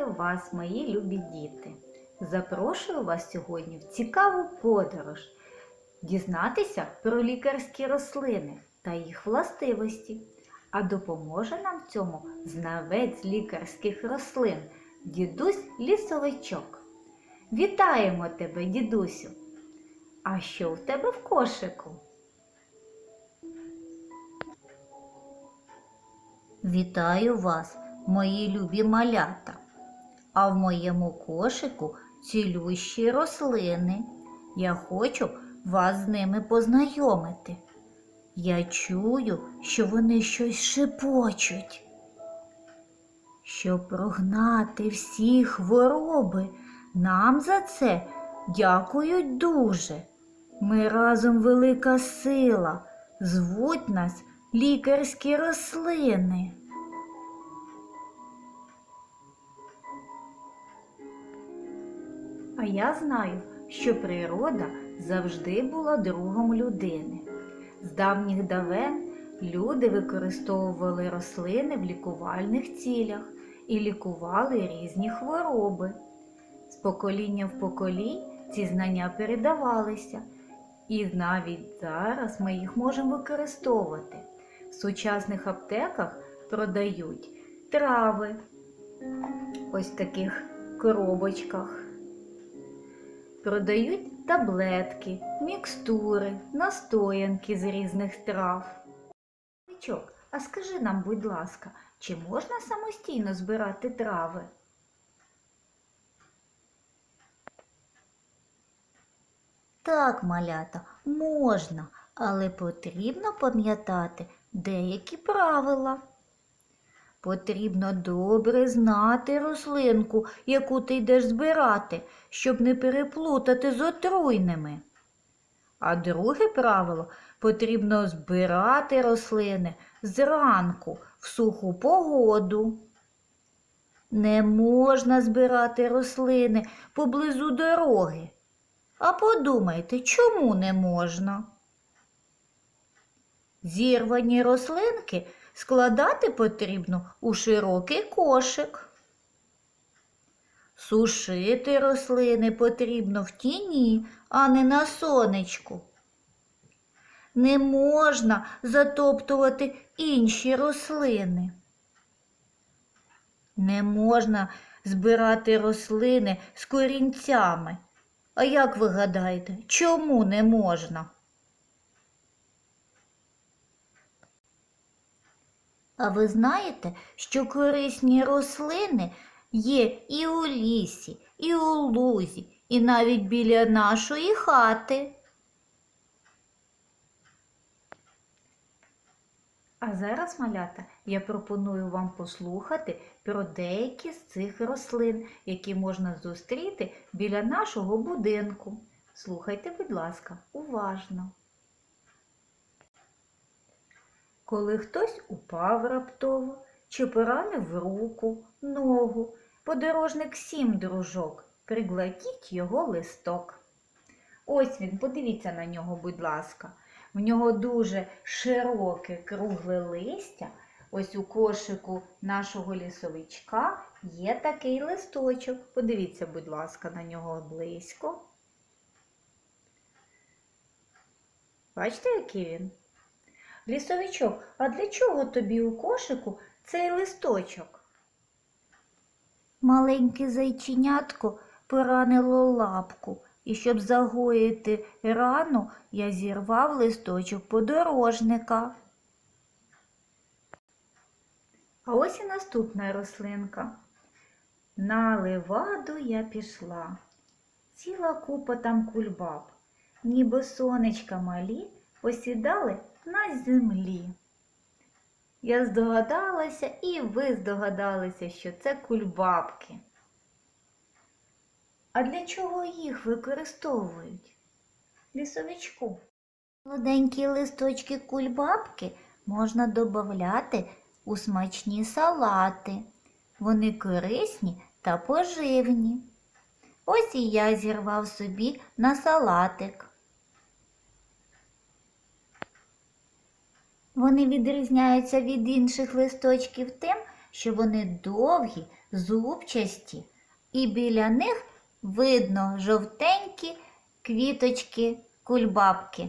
Вітаю вас, мої любі діти! Запрошую вас сьогодні в цікаву подорож дізнатися про лікарські рослини та їх властивості. А допоможе нам в цьому знавець лікарських рослин, дідусь лісовичок. Вітаємо тебе, дідусю! А що в тебе в кошику? Вітаю вас, мої любі малята. А в моєму кошику цілющі рослини. Я хочу вас з ними познайомити. Я чую, що вони щось шепочуть. Щоб прогнати всі хвороби, нам за це дякують дуже. Ми разом велика сила, звуть нас лікарські рослини. А я знаю, що природа завжди була другом людини. З давніх давен люди використовували рослини в лікувальних цілях і лікували різні хвороби. З покоління в поколінь ці знання передавалися, і навіть зараз ми їх можемо використовувати. В сучасних аптеках продають трави, ось таких коробочках. Продають таблетки, мікстури, настоянки з різних трав. Вичок, а скажи нам, будь ласка, чи можна самостійно збирати трави? Так, малята, можна, але потрібно пам'ятати деякі правила. Потрібно добре знати рослинку, яку ти йдеш збирати, щоб не переплутати з отруйними. А друге правило потрібно збирати рослини зранку в суху погоду. Не можна збирати рослини поблизу дороги. А подумайте, чому не можна? Зірвані рослинки складати потрібно у широкий кошик. Сушити рослини потрібно в тіні, а не на сонечку. Не можна затоптувати інші рослини. Не можна збирати рослини з корінцями. А як ви гадаєте, чому не можна? А ви знаєте, що корисні рослини є і у лісі, і у лузі, і навіть біля нашої хати. А зараз, малята, я пропоную вам послухати про деякі з цих рослин, які можна зустріти біля нашого будинку. Слухайте, будь ласка, уважно. Коли хтось упав раптово чи поранив руку, ногу, подорожник сім дружок, пригладіть його листок. Ось він, подивіться на нього, будь ласка. В нього дуже широке кругле листя. Ось у кошику нашого лісовичка є такий листочок. Подивіться, будь ласка, на нього близько. Бачите, який він? Лісовичок, а для чого тобі у кошику цей листочок? Маленьке зайченятко поранило лапку, і щоб загоїти рану, я зірвав листочок подорожника. А ось і наступна рослинка. На леваду я пішла. Ціла купа там кульбаб, ніби сонечка малі посідали на землі. Я здогадалася, і ви здогадалися, що це кульбабки. А для чого їх використовують? Лісовичку. Молоденькі листочки кульбабки можна додати у смачні салати. Вони корисні та поживні. Ось і я зірвав собі на салатик. Вони відрізняються від інших листочків тим, що вони довгі, зубчасті, і біля них видно жовтенькі квіточки, кульбабки.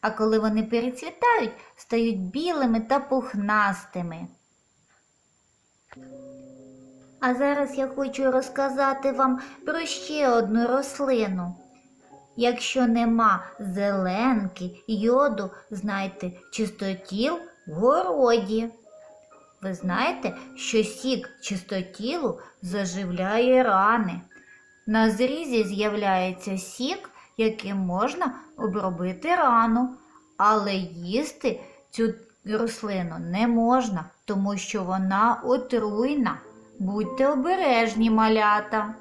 А коли вони перецвітають, стають білими та пухнастими. А зараз я хочу розказати вам про ще одну рослину. Якщо нема зеленки, йоду, знайте, чистотіл в городі. Ви знаєте, що сік чистотілу заживляє рани. На зрізі з'являється сік, яким можна обробити рану, але їсти цю рослину не можна, тому що вона отруйна. Будьте обережні, малята.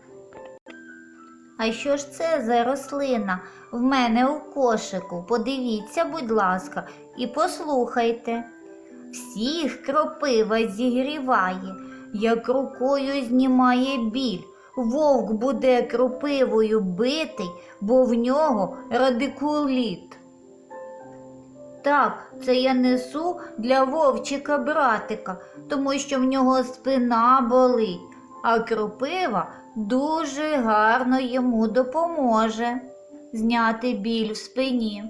А що ж це за рослина в мене у кошику? Подивіться, будь ласка, і послухайте. Всіх кропива зігріває, як рукою знімає біль. Вовк буде кропивою битий, бо в нього радикуліт. Так, це я несу для вовчика братика, тому що в нього спина болить, а кропива дуже гарно йому допоможе зняти біль в спині.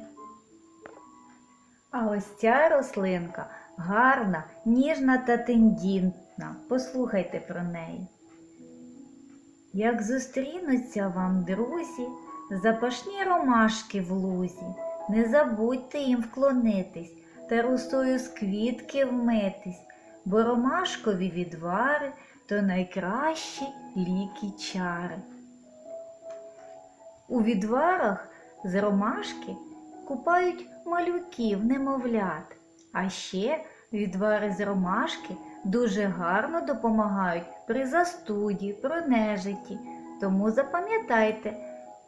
А ось ця рослинка гарна, ніжна та тендітна. Послухайте про неї. Як зустрінуться вам друзі, запашні ромашки в лузі, не забудьте їм вклонитись та русою з квітки вмитись, бо ромашкові відвари то найкращі ліки чари. У відварах з ромашки купають малюків, немовлят, а ще відвари з ромашки дуже гарно допомагають при застуді, пронежиті. Тому запам'ятайте,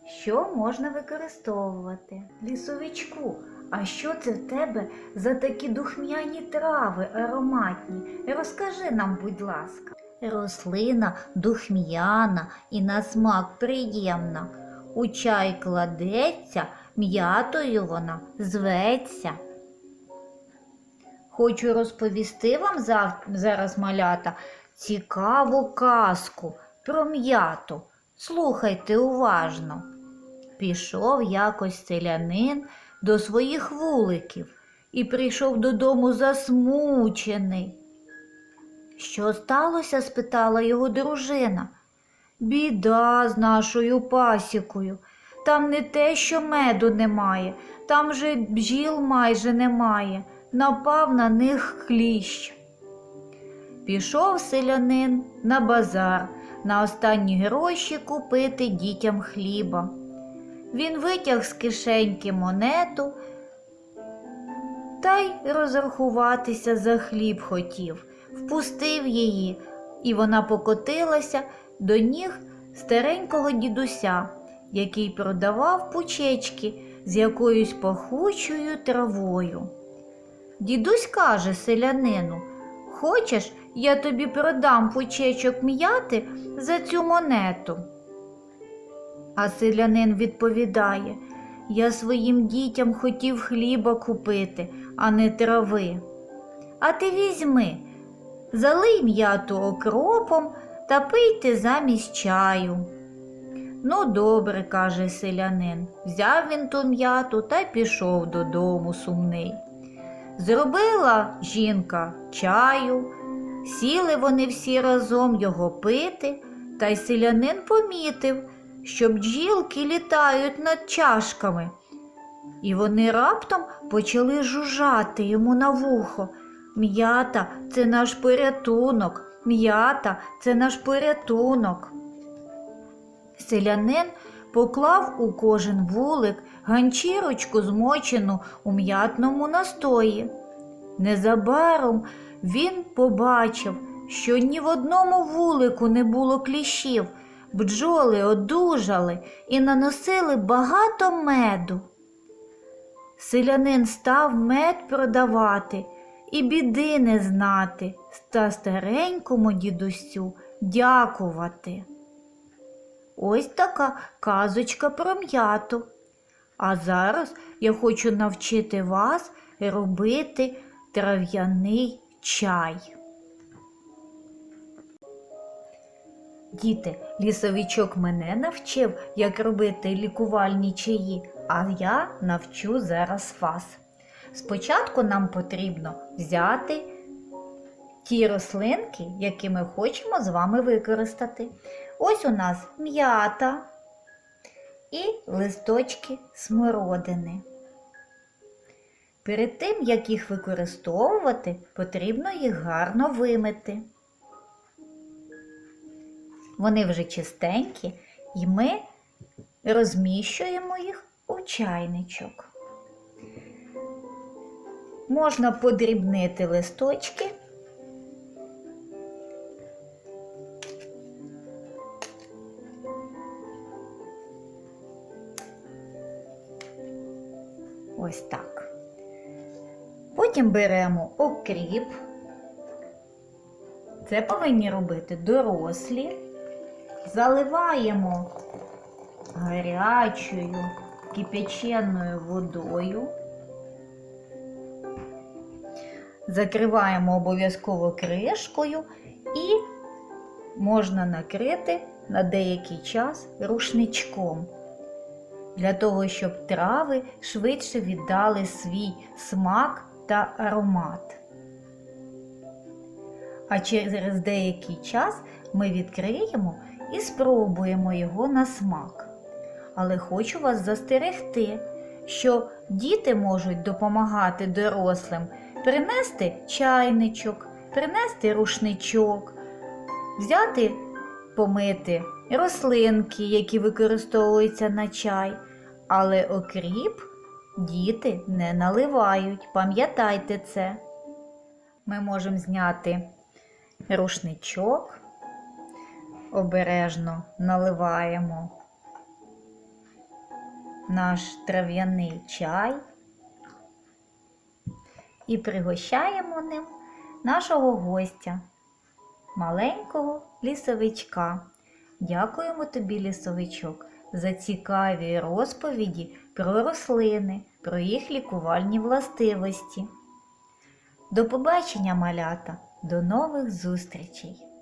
що можна використовувати. Лісовичку, а що це в тебе за такі духмяні трави ароматні? Розкажи нам, будь ласка. Рослина духм'яна і на смак приємна. У чай кладеться, м'ятою вона зветься. Хочу розповісти вам зараз, малята, цікаву казку про м'яту. Слухайте уважно. Пішов якось селянин до своїх вуликів і прийшов додому засмучений. Що сталося? спитала його дружина. Біда з нашою пасікою. Там не те, що меду немає, там же бджіл майже немає. Напав на них кліщ. Пішов селянин на базар на останні гроші купити дітям хліба. Він витяг з кишеньки монету та й розрахуватися за хліб хотів, впустив її, і вона покотилася до ніг старенького дідуся, який продавав пучечки з якоюсь пахучою травою. Дідусь каже селянину, хочеш, я тобі продам пучечок м'яти за цю монету. А селянин відповідає, я своїм дітям хотів хліба купити, а не трави. А ти візьми, залий м'яту окропом та пийте замість чаю. Ну, добре, каже селянин. Взяв він ту м'яту та пішов додому сумний. Зробила жінка чаю, сіли вони всі разом його пити, та й селянин помітив, що бджілки літають над чашками. І вони раптом почали жужжати йому на вухо. М'ята це наш порятунок, м'ята це наш порятунок. Селянин поклав у кожен вулик ганчірочку змочену у м'ятному настої. Незабаром він побачив, що ні в одному вулику не було кліщів, бджоли одужали і наносили багато меду. Селянин став мед продавати і біди не знати, та старенькому дідусю дякувати. Ось така казочка про м'яту. А зараз я хочу навчити вас робити трав'яний чай. Діти, лісовичок мене навчив, як робити лікувальні чаї, а я навчу зараз вас. Спочатку нам потрібно взяти ті рослинки, які ми хочемо з вами використати. Ось у нас м'ята і листочки смородини. Перед тим, як їх використовувати, потрібно їх гарно вимити. Вони вже чистенькі, і ми розміщуємо їх у чайничок. Можна подрібнити листочки. Ось так. Потім беремо окріп. Це повинні робити дорослі. Заливаємо гарячою кипяченою водою. Закриваємо обов'язково кришкою і можна накрити на деякий час рушничком для того, щоб трави швидше віддали свій смак та аромат. А через деякий час ми відкриємо і спробуємо його на смак. Але хочу вас застерегти, що діти можуть допомагати дорослим принести чайничок, принести рушничок, взяти помити рослинки, які використовуються на чай, але окріп діти не наливають. Пам'ятайте це. Ми можемо зняти рушничок, обережно наливаємо наш трав'яний чай і пригощаємо ним нашого гостя, маленького лісовичка. Дякуємо тобі, лісовичок, за цікаві розповіді про рослини, про їх лікувальні властивості. До побачення, малята, до нових зустрічей!